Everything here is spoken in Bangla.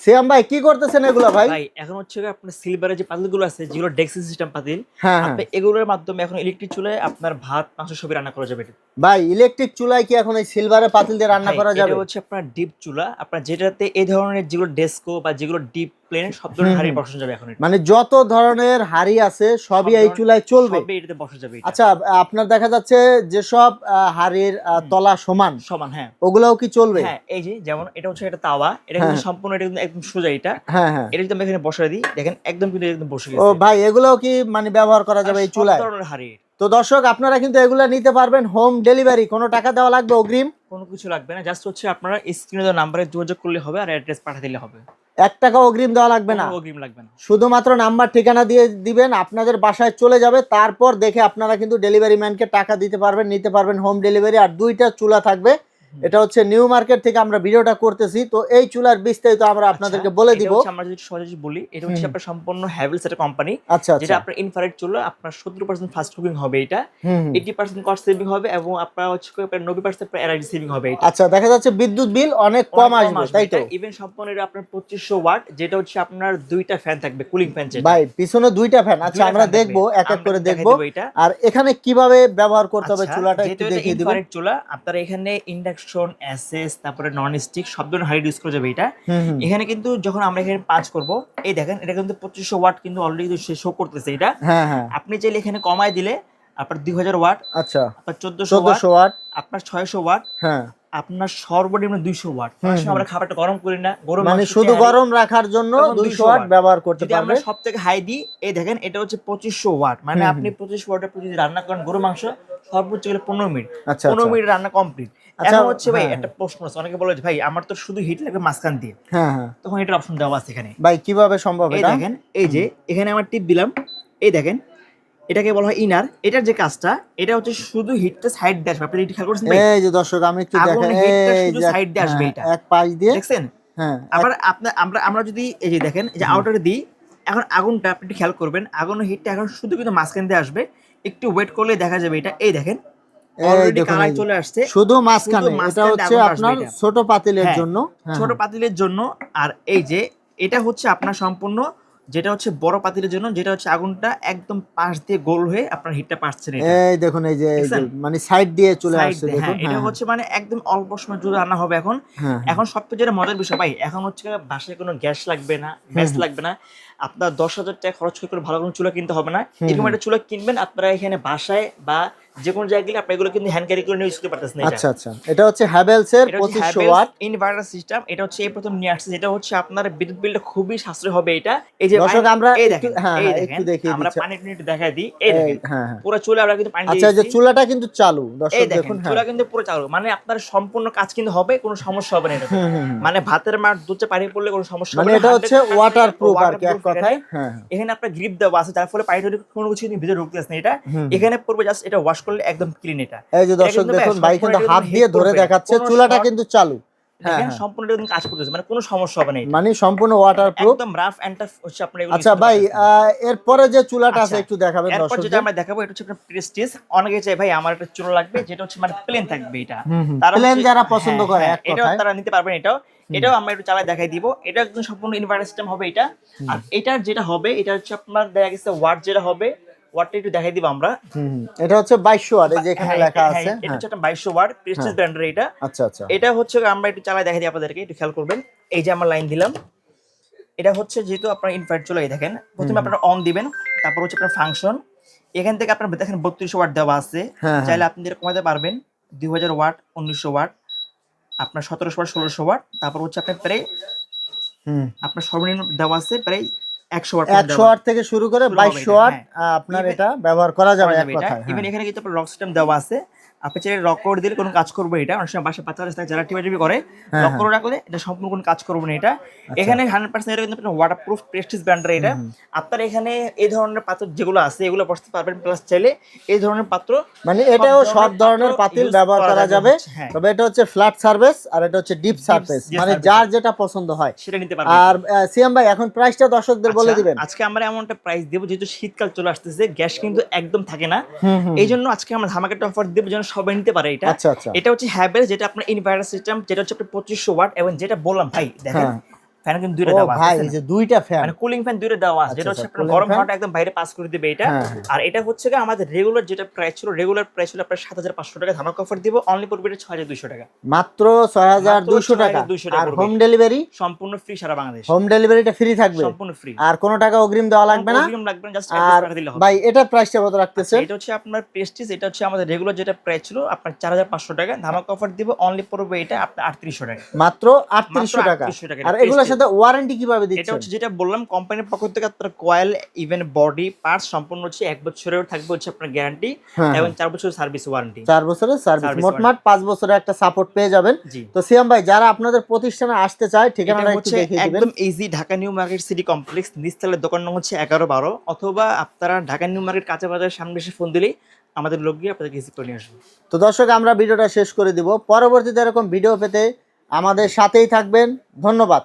সিয়াম ভাই কি করতেছেন এগুলো ভাই? ভাই এখন হচ্ছে আপনার সিলভারের যে পাতিলগুলো আছে যেগুলো ডেক্সি সিস্টেম পাতিল হ্যাঁ হ্যাঁ। আপনি এগুলোর মাধ্যমে এখন ইলেকট্রিক চুলায় আপনার ভাত মাংস সবই রান্না করা যাবে। ভাই ইলেকট্রিক চুলায় কি এখন এই সিলভারের পাতিল দিয়ে রান্না করা যাবে? হচ্ছে আপনার ডিপ চুলা। আপনার যেটাতে এই ধরনের যেগুলো ডেস্কো বা যেগুলো ডিপ প্লেন সব ধরনের হাড়ি বসানো যাবে এখন মানে যত ধরনের হাড়ি আছে সবই এই চুলায় চলবে? সবই এটাতে বসা যাবে আচ্ছা আপনার দেখা যাচ্ছে যেসব আহ, হাড়ির তলা সমান। সমান হ্যাঁ। ওগুলাও কি চলবে? হ্যাঁ এই যে যেমন এটা হচ্ছে একটা তাওয়া এটা কিন্তু হ্যাঁ। সম্পূর্ণ এটা কিন্তু একদম সোজা এটা। হ্যাঁ হ্যাঁ। এটা যদি আমরা এখানে বসাই দিই দেখেন একদম কিন্তু একদম বসে গেছে। ও ভাই এগুলোও কি মানে ব্যবহার করা যাবে এই সব চুলায়? ধরনের হাড়ি তো দর্শক আপনারা কিন্তু এগুলো নিতে পারবেন হোম ডেলিভারি কোনো টাকা দেওয়া লাগবে অগ্রিম? কোনো কিছু লাগবে না জাস্ট হচ্ছে আপনারা স্ক্রিনে দেওয়া নাম্বারে যোগাযোগ করলে হবে আর অ্যাড্রেস পাঠা দিলে হবে। এক টাকা অগ্রিম দেওয়া লাগবে না। অগ্রিম লাগবে না। শুধুমাত্র নাম্বার ঠিকানা দিয়ে দিবেন আপনাদের বাসায় চলে যাবে তারপর দেখে আপনারা কিন্তু ডেলিভারি ম্যানকে টাকা দিতে পারবেন নিতে পারবেন হোম ডেলিভারি আর দুইটা চুলা থাকবে। এটা হচ্ছে নিউ মার্কেট থেকে আমরা ভিডিওটা করতেছি। তো এই চুলার বিস্তারিত আমরা আপনাদেরকে আচ্ছা, বলে দিব। আমরা যদি সহজে বলি এটা হচ্ছে আপনার সম্পূর্ণ হ্যাভেলস একটা কোম্পানি আচ্ছা যেটা আচ্ছা আপনার ইনফ্রারেড চুলো আপনার সত্তর পার্সেন্ট ফাস্ট কুকিং হবে এটা। হুম, হুম। এইটি পার্সেন্ট কস্ট সেভিং হবে এবং আপনার হচ্ছে আপনার নব্বই পার্সেন্ট এনার্জি সেভিং হবে এটা। আচ্ছা দেখা যাচ্ছে বিদ্যুৎ বিল অনেক কম আসবে তাই তো? ইভেন সম্পূর্ণ এটা আপনার পঁচিশশো ওয়াট যেটা হচ্ছে আপনার দুইটা ফ্যান থাকবে কুলিং ফ্যান যেটা। ভাই পিছনে দুইটা ফ্যান আচ্ছা আমরা দেখব এক এক করে দেখব। আর এখানে কীভাবে ব্যবহার করতে হবে আচ্ছা, চুলাটা একটু দেখিয়ে দিবেন চুলা আপনারা এখানে ইন্ডাকশন এসএস তারপরে নন স্টিক সব ধরনের হাইড ইউজ করা যাবে এটা। এখানে কিন্তু যখন আমরা এখানে পাঁচ করব এই দেখেন এটা কিন্তু পঁচিশশো ওয়াট কিন্তু অলরেডি শো করতেছে এটা। হ্যাঁ হ্যাঁ। আপনি চাইলে এখানে কমায় দিলে আপনার দুই হাজার ওয়াট আচ্ছা। আপনার চোদ্দশো ওয়াট ওয়াট আপনার ছয়শো ওয়াট হ্যাঁ। আপনার সর্বনিম্ন দুইশো ওয়াট। আমরা খাবারটা গরম করি না গরম মানে শুধু গরম রাখার জন্য দুইশো 200 200 ওয়াট ওয়াট। ব্যবহার করতে যদি আমরা সব থেকে হাই দিই এই দেখেন এটা হচ্ছে পঁচিশশো ওয়াট মানে আপনি পঁচিশ প্রতি যদি রান্না করেন গরু মাংস সর্বোচ্চ গেলে পনেরো মিনিট। আচ্ছা পনেরো আচ্ছা। মিনিট রান্না কমপ্লিট আচ্ছা, এখন হচ্ছে ভাই হ্যাঁ, একটা প্রশ্ন আছে। অনেকে বলে ভাই আমার তো শুধু হিট লাগবে মাঝখান দিয়ে। হ্যাঁ হ্যাঁ। তখন এটার অপশন দেওয়া আছে এখানে। ভাই কীভাবে সম্ভব এই দেখেন এই যে এখানে আমার টিপ দিলাম। এই দেখেন এটাকে বলা হয় ইনার এটার যে কাজটা এটা হচ্ছে শুধু হিটটা সাইড দিয়ে আসবে। আপনি এটা খেয়াল করছেন এই যে দর্শক আমি একটু দেখেন এই যে side দিয়ে আসবে হ্যাঁ, এটা। এক পাশ দিয়ে। দেখছেন? হ্যাঁ আবার আপনার আমরা আমরা যদি এই যে দেখেন যে আউটারে দিই এখন আগুনটা আপনি খেয়াল করবেন। আগুনের হিটটা এখন শুধু কিন্তু মাঝখান দিয়ে আসবে। একটু ওয়েট করলে দেখা যাবে এটা। এই দেখেন অলরেডি কালার চলে আসছে। শুধু মাঝখানে এটা হচ্ছে আপনার ছোট পাতিলের হ্যাঁ, জন্য। হ্যাঁ, ছোট হ্যাঁ। পাতিলের জন্য। আর এই যে এটা হচ্ছে আপনার সম্পূর্ণ যেটা হচ্ছে বড় পাতিলের জন্য যেটা হচ্ছে আগুনটা একদম পাশ দিয়ে গোল হয়ে আপনার হিটটা পাচ্ছেন এই দেখুন এই যে? মানে সাইড দিয়ে চলে আসছে দেখুন হ্যাঁ, এটা হ্যাঁ, হচ্ছে মানে একদম অল্প সময় জুড়ে রান্না হবে এখন। হ্যাঁ, এখন সবচেয়ে যেটা মজার বিষয় ভাই এখন হচ্ছে বাসায় কোনো গ্যাস লাগবে না গ্যাস লাগবে না। আপনার দশ হাজার টাকা খরচ করে ভালো কোনো চুলা কিনতে হবে না। এরকম একটা চুলা কিনবেন আপনারা এখানে বাসায় বা যে কোনো জায়গায় গেলে আপনি এগুলো কিন্তু হ্যান্ড ক্যারি করে ইউজ করতে পারতেছেন আচ্ছা আচ্ছা। এটা হচ্ছে হ্যাভেলস এর ওয়াট। ইনভার্টার সিস্টেম এটা হচ্ছে এই প্রথম নিয়ে আসছে যেটা হচ্ছে আপনার বিদ্যুৎ বিলটা খুবই সাশ্রয় হবে এটা। এই যে দর্শক আমরা এই দেখেন হ্যাঁ, এই হ্যাঁ, দেখেন একটু দেখিয়ে আমরা পানি একটু দেখাই দিই এই দেখেন। হ্যাঁ হ্যাঁ। পুরো চুলে আমরা কিন্তু পানি আচ্ছা যে চুলাটা কিন্তু চালু। দর্শক দেখুন হ্যাঁ। চুলা কিন্তু পুরো চালু। মানে আপনার সম্পূর্ণ কাজ কিন্তু হবে কোনো সমস্যা হবে না এটা। মানে ভাতের মার দুধে পানি পড়লে কোনো সমস্যা মানে হবে না। এটা হচ্ছে ওয়াটার প্রুফ আর কি এক কথায়। এখানে। হ্যাঁ হ্যাঁ। এখানে আপনার গ্রিপ দেওয়া আছে যার ফলে পানিটা কোনো কিছু ভিতরে ঢুকতে আসে না এটা। এখানে পড়বে জাস্ট এটা ওয়াশ করলে একদম ক্লিন এটা। এই যে দর্শক দেখুন ভাই কিন্তু হাত দিয়ে ধরে দেখাচ্ছে চুলাটা কিন্তু চালু। হ্যাঁ, হ্যাঁ। সম্পূর্ণ কাজ করতেছে মানে কোনো সমস্যা হবে না এটা। মানে সম্পূর্ণ ওয়াটার একদম রাফ এন্ড টাফ হচ্ছে আপনার আচ্ছা ভাই এরপরে যে চুলাটা আছে আচ্ছা, একটু দেখাবেন এরপর যেটা আমরা দেখাবো এটা হচ্ছে আপনার প্রেস্টিজ অনেকে চাই ভাই আমার একটা চুলো লাগবে যেটা হচ্ছে মানে প্লেন থাকবে এটা। তারা যারা পছন্দ হ্যাঁ, করে হ্যাঁ, এটাও তারা নিতে পারবেন এটাও। এটাও আমরা একটু চালাই দেখাই দিব। এটা একদম সম্পূর্ণ ইনভার্টার সিস্টেম হবে এটা। আর এটার যেটা হবে এটা হচ্ছে আপনার দেখা গেছে ওয়াট যেটা হবে ওয়াটটা একটু দেখাই দিব আমরা। এটা হচ্ছে বাইশশো ওয়াট এই যে এখানে হ্যাঁ, লেখা হ্যাঁ, আছে এটা হ্যাঁ। হচ্ছে বাইশশো ওয়াট প্রেস্টিজ হ্যাঁ। ব্র্যান্ডের এটা আচ্ছা আচ্ছা এটা হচ্ছে আমরা একটু চালাই দেখাই দিই আপনাদেরকে একটু খেয়াল করবেন এই যে আমরা লাইন দিলাম এটা হচ্ছে যেহেতু আপনার ইনভার্ট চলে দেখেন প্রথমে আপনারা অন দিবেন তারপর হচ্ছে আপনার ফাংশন এখান থেকে আপনার দেখেন বত্রিশশো ওয়াট দেওয়া আছে হ্যাঁ, হ্যাঁ। চাইলে আপনি যেটা কমাতে পারবেন দুই হাজার ওয়াট উনিশশো ওয়াট আপনার সতেরোশো ওয়াট ষোলোশো ওয়াট তারপর হচ্ছে আপনার প্রায় হুম। আপনার সর্বনিম্ন দেওয়া আছে প্রায় একশো আট একশো ওয়াট থেকে শুরু করে বাইশশো ওয়াট হ্যাঁ। আপনার এটা ব্যবহার করা যাবে এক ইভেন কথায় হ্যাঁ। এখানে কিন্তু আপনার লক সিস্টেম দেওয়া আছে আপনি চাইলে লক করে দিলে কোনো কাজ করবে এটা। অনেক সময় বাসা বাচ্চা থাকে যারা টিপি করে হ্যাঁ, করে রাখলে এটা সম্পূর্ণ কোনো কাজ করবে না এটা। এখানে হান্ড্রেড পার্সেন্ট এটা কিন্তু আপনার ওয়াটার প্রুফ প্রেস্টিজ ব্র্যান্ডের এটা আপনার এখানে এই ধরনের পাত্র যেগুলো আছে এগুলো বসতে পারবেন। প্লাস চাইলে এই ধরনের পাত্র মানে এটাও সব ধরনের পাতিল ব্যবহার করা যাবে। হ্যাঁ। তবে এটা হচ্ছে ফ্ল্যাট সার্ভিস আর এটা হচ্ছে ডিপ সার্ভিস মানে যার যেটা পছন্দ হয়। সেটা নিতে পারবেন। আর সিএম ভাই এখন প্রাইসটা দর্শকদের বলে আচ্ছা, দিবেন। আজকে আমরা এমন একটা প্রাইস দেবো যেহেতু শীতকাল চলে আসতেছে গ্যাস কিন্তু একদম থাকে না। এই জন্য আজকে আমরা ধামাকাটা অফার দেবো যেন সবাই নিতে পারে এটা। আচ্ছা আচ্ছা। এটা হচ্ছে হ্যাভেলস যেটা আপনার ইনভার্টার সিস্টেম যেটা হচ্ছে আপনার পঁচিশশো ওয়াট এবং যেটা বললাম ভাই দেখেন হ্যাঁ। ফ্যান কিন্তু দুইটা ও দেওয়া ভাই আছে এই যে দুইটা ফ্যান মানে কুলিং ফ্যান দুইটা দেওয়া আছে যেটা আচ্ছা, হচ্ছে আচ্ছা, আপনার গরম হাওয়াটা একদম বাইরে পাস করে দিবে এটা। হ্যাঁ, হ্যাঁ। আর এটা হচ্ছে কি আমাদের রেগুলার যেটা প্রাইস ছিল রেগুলার প্রাইস ছিল আপনার সাত হাজার পাঁচশো টাকা। ধামাকা অফার দিব অনলি পড়বে এটা ছয় হাজার দুইশো টাকা। মাত্র ছয় হাজার মাত্র দুইশো টাকা 6,200 টাকা আর হোম ডেলিভারি সম্পূর্ণ ফ্রি সারা বাংলাদেশ। হোম ডেলিভারিটা ফ্রি থাকবে? সম্পূর্ণ ফ্রি আর কোনো টাকা অগ্রিম দেওয়া লাগবে না? লাগবে না জাস্ট টাকা দিলে হবে। ভাই এটা প্রাইসটা কত রাখতেছে? এটা হচ্ছে আপনার প্রেস্টিজ এটা হচ্ছে আমাদের রেগুলার যেটা প্রাইস ছিল আপনার চার হাজার পাঁচশো টাকা। ধামাকা অফার দিব অনলি পড়বে এটা আপনার আটত্রিশশো টাকা। মাত্র আটত্রিশশো টাকা। 3800 টাকা, আর। সাথে ওয়ারেন্টি কীভাবে এটা দিচ্ছেন? হচ্ছে যেটা বললাম কোম্পানির পক্ষ থেকে আপনার কয়েল ইভেন বডি পার্টস সম্পূর্ণ হচ্ছে এক বছরের থাকবে হচ্ছে আপনার গ্যারান্টি এবং হ্যাঁ। চার বছরের সার্ভিস ওয়ারেন্টি চার বছরের সার্ভিস মোটমাট পাঁচ বছরের একটা সাপোর্ট পেয়ে যাবেন। তো সিয়াম ভাই যারা আপনাদের প্রতিষ্ঠানে আসতে চায় ঠিকানাটা একটু হচ্ছে দেখিয়ে দিবেন। একদম easy Dhaka New Market City Complex নিচতলার দোকান নং হচ্ছে এগারো বারো অথবা আপনারা ঢাকা নিউ মার্কেট কাঁচা বাজারের সামনে এসে ফোন দিলেই আমাদের লোক গিয়ে আপনাদেরকে রিসিভ করে নিয়ে আসবে। তো দর্শক আমরা ভিডিওটা শেষ করে দিব। পরবর্তীতে এরকম ভিডিও পেতে আমাদের সাথেই থাকবেন। ধন্যবাদ।